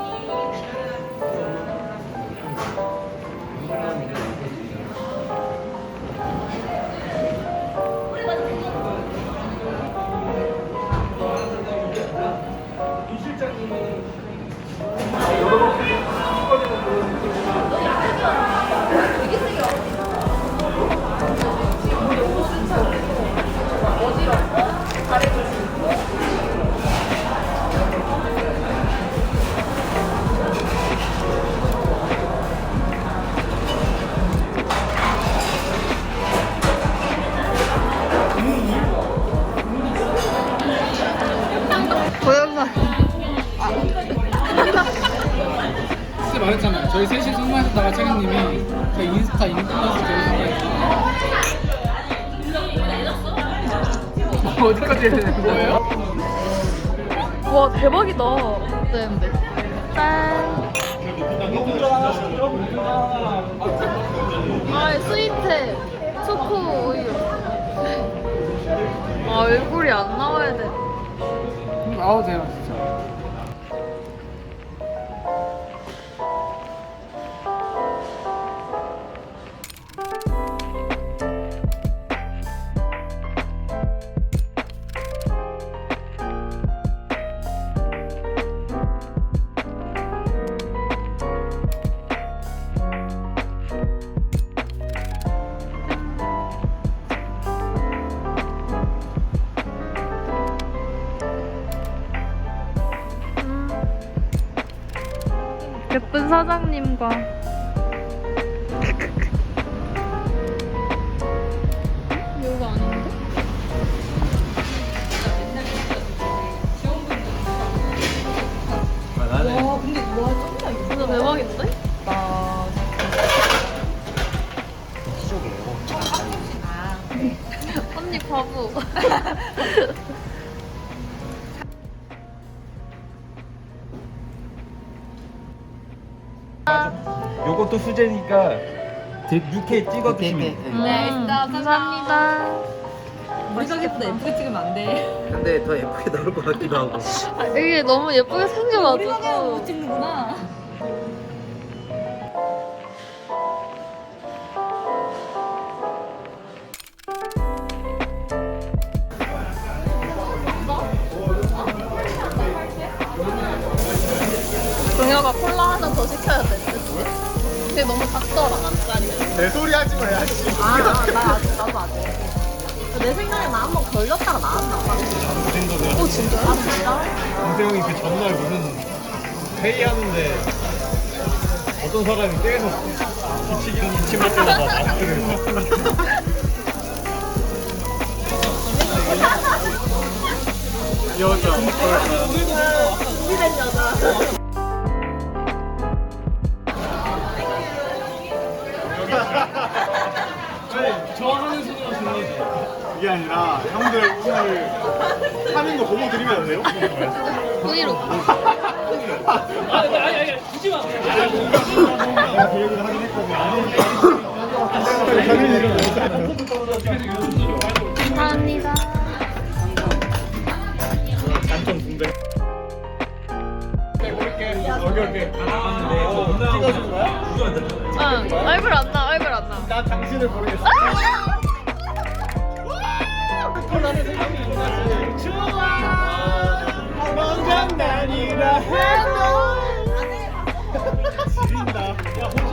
고 말했잖아요. 저희 셋이 승마하셨다가 책임님이 저희 인스타 인플루언서 되셨어요. 어디까지 해야 되는 거예요? 와 대박이다. 되는데. 짠. 아 스위트 초코 우유. 아 얼굴이 안 나와야 돼. 아우 돼요 진짜. 예쁜 사장님과 이거 아닌데? 진짜 대박인데? 언니 바보. 요것도 수제니까 육회 찍어주시면 돼요. 네, 감사합니다. 생각보다 예쁘게 찍으면 안 돼. 근데 더 예쁘게 나올 것 같기도 하고. 이게 너무 예쁘게 생겨가지고. 못 찍는구나. 동혁아 콜라 하나 더 시켜야 돼. 근데 너무 작더라. 내 소리 하지 마야지. 아, 나 아직, 나도 아직. 내 생각에 나 한 번 걸렸다가 나왔나 봐. 오, 진짜요? 아, 진짜? 동생이 그 전날 무슨 회의하는데 어떤 사람이 계속 기치기는 기침할 때마다 마스크를 여자 아니 그게 아니라 형들 오늘 하는 거 보고 드리면 안 돼요? 브이로그. 아니 아니 아니 굳이 마. 내가 그 얘기를 하긴 했거든. 당연히 일어나요. 감사합니다. 단점 군대. 오케이 오케이. 찍어준 거야? 응, 얼굴 안 나, 얼굴 안 나. 나 당신을 모르겠어. 콜라는 생각이 안 나지 좋아 먼장난이라 해도 지린다. 야